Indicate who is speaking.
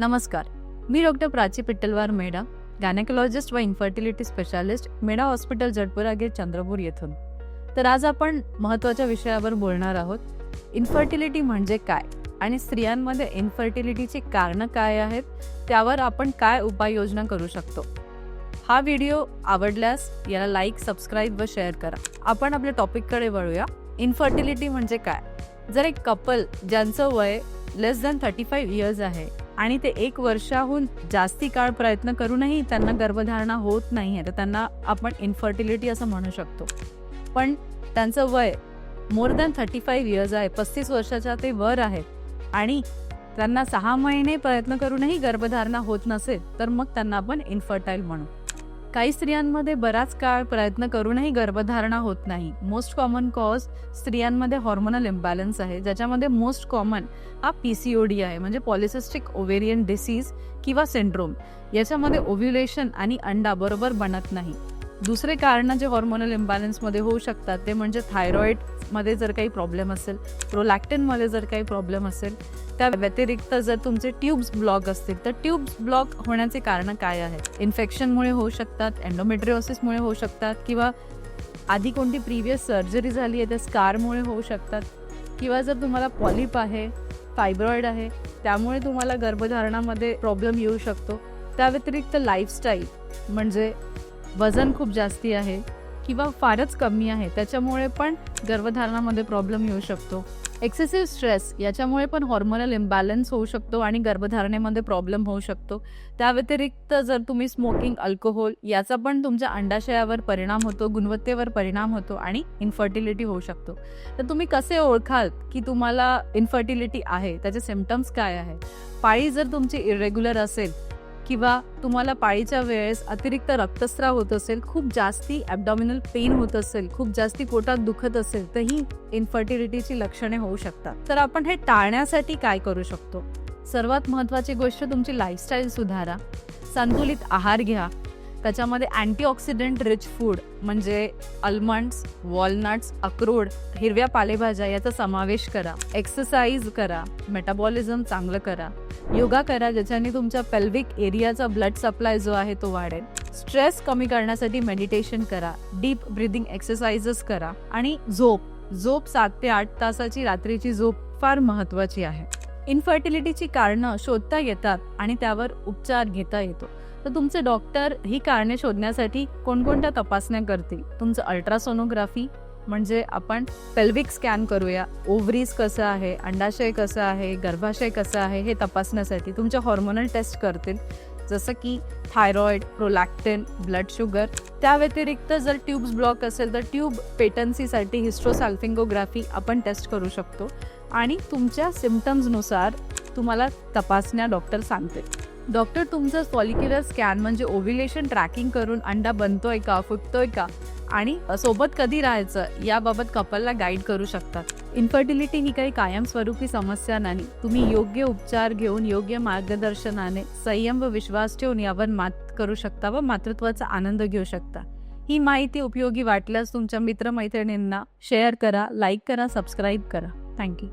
Speaker 1: नमस्कार. मी doctor Prachi Pittalwar Meda gynaecologist व infertility specialist Meda hospital Jatpura gate Chandrapur येथून. तर आज आपण महत्त्वाच्या विषयावर बोलणार आहोत. इन्फर्टिलिटी म्हणजे काय आणि स्त्रियांमध्ये इन्फर्टिलिटीची कारणं काय आहेत त्यावर आपण काय उपाययोजना करू शकतो? हा व्हिडिओ आवडल्यास याला लाईक सबस्क्राईब व शेअर करा. आपण आपल्या टॉपिककडे वळूया. इन्फर्टिलिटी म्हणजे काय? जर एक कपल ज्यांचं वय less than thirty five years आहे आणि ते एक वर्षाहून जास्ती काळ प्रयत्न करूनही त्यांना गर्भधारणा होत नाही आहे. तर त्यांना आपण इन्फर्टिलिटी असं म्हणू शकतो. पण त्यांचं वय more than thirty five years आहे पस्तीस वर्षाच्या ते वर आहेत आणि त्यांना सहा महिने प्रयत्न करूनही गर्भधारणा होत नसेल तर मग त्यांना आपण इन्फर्टाईल म्हणू. काही स्त्रियांमध्ये बराच काळ प्रयत्न करूनही गर्भधारणा होत नाही. मोस्ट कॉमन कॉज स्त्रियांमध्ये हॉर्मोनल इम्बॅलन्स आहे ज्याच्यामध्ये मोस्ट कॉमन हा पी सी ओ डी आहे म्हणजे पॉलिसिस्टिक ओव्हेरियन डिसीज किंवा सिंड्रोम याच्यामध्ये ओव्ह्युलेशन आणि अंडा बरोबर बनत नाही. दुसरे कारण जे हॉर्मोनल इम्बॅलन्समध्ये होऊ शकतात ते म्हणजे थायरॉईडमध्ये जर काही प्रॉब्लेम असेल प्रोलॅक्टिनमध्ये जर काही प्रॉब्लेम असेल त्या व्यतिरिक्त जर तुमचे ट्यूब्स ब्लॉक असतील तर ट्यूब्स ब्लॉक होण्याचे कारणं काय आहेत? इन्फेक्शनमुळे होऊ शकतात एन्डोमेट्रिओसिसमुळे होऊ शकतात किंवा आधी कोणती प्रिव्हियस सर्जरी झाली आहे त्या स्कारमुळे होऊ शकतात किंवा जर तुम्हाला पॉलिप आहे फायब्रॉईड आहे त्यामुळे तुम्हाला गर्भधारणामध्ये प्रॉब्लेम येऊ शकतो. त्या व्यतिरिक्त लाईफस्टाईल म्हणजे वजन खूप जास्ती आहे किंवा फारच कमी आहे त्याच्यामुळे पण गर्भधारणामध्ये प्रॉब्लेम येऊ शकतो. एक्सेसिव्ह स्ट्रेस याच्यामुळे पण हॉर्मोनल इम्बॅलन्स होऊ शकतो आणि गर्भधारणेमध्ये प्रॉब्लेम होऊ शकतो. त्या व्यतिरिक्त जर तुम्ही स्मोकिंग अल्कोहोल याचा पण तुमच्या अंडाशयावर परिणाम होतो गुणवत्तेवर परिणाम होतो आणि इन्फर्टिलिटी होऊ शकतो. तर तुम्ही कसे ओळखाल की तुम्हाला इन्फर्टिलिटी आहे? त्याचे सिमटम्स काय आहे? पाळी जर तुमची इरेग्युलर असेल किंवा तुम्हाला पाळीच्या वेळेस अतिरिक्त रक्तस्राव होत असेल खूप जास्ती ॲबडॉमिनल पेन होत असेल खूप जास्ती पोटात दुखत असेल तर ही इन्फर्टिलिटीची लक्षणे होऊ शकतात. तर आपण हे टाळण्यासाठी काय करू शकतो? सर्वात महत्त्वाची गोष्ट तुमची लाईफस्टाईल सुधारा. संतुलित आहार घ्या. त्याच्यामध्ये अँटीऑक्सिडंट रिच फूड म्हणजे अल्मंड्स वॉलनट्स अक्रोड हिरव्या पालेभाज्या याचा समावेश करा. एक्सरसाइज करा. मेटाबॉलिझम चांगलं करा. योगा करा ज्याच्याने तुमच्या पेल्विक एरियाचा ब्लड सप्लाय जो आहे तो वाढेल. स्ट्रेस कमी करण्यासाठी मेडिटेशन करा. डीप ब्रिदिंग एक्सरसाइजेस करा. आणि झोप. झोप सात ते आठ तासाची रात्रीची झोप फार महत्वाची आहे. इन्फर्टिलिटीची कारणं शोधता येतात आणि त्यावर उपचार घेता येतो. तर तुमचे डॉक्टर ही कारणे शोधण्यासाठी कोणकोणत्या तपासण्या करतील? तुमचं अल्ट्रासोनोग्राफी म्हणजे आपण पेल्विक स्कॅन करूया. ओव्हरीज कसं आहे? अंडाशय कसं आहे? गर्भाशय कसं आहे? हे तपासण्यासाठी तुमच्या हॉर्मोनल टेस्ट करतील. जसं की थायरॉइड प्रोलॅक्टिन ब्लड शुगर त्या व्यतिरिक्त जर ट्यूब्स ब्लॉक असेल तर ट्यूब पेटन्सीसाठी हिस्ट्रोसाल्फिंगोग्राफी आपण टेस्ट करू शकतो. आणि तुमच्या सिमटम्सनुसार तुम्हाला तपासण्या डॉक्टर सांगते डॉक्टर तुमचं सॉलिक्युलर स्कॅन म्हणजे ओव्ह्युलेशन ट्रॅकिंग करून अंडा बनतोय का फुटतोय का आणि सोबत कधी राहायचं याबाबत कपलला गाईड करू शकतात. इन्फर्टिलिटी ही काही कायमस्वरूपी समस्या नाही. तुम्ही योग्य उपचार घेऊन योग्य मार्गदर्शनाने संयम व विश्वास ठेवून यावर मात करू शकता व मातृत्वाचा आनंद घेऊ शकता. ही माहिती उपयोगी वाटल्यास तुमच्या मित्रमैत्रिणींना शेअर करा लाईक करा सबस्क्राईब करा. Thank you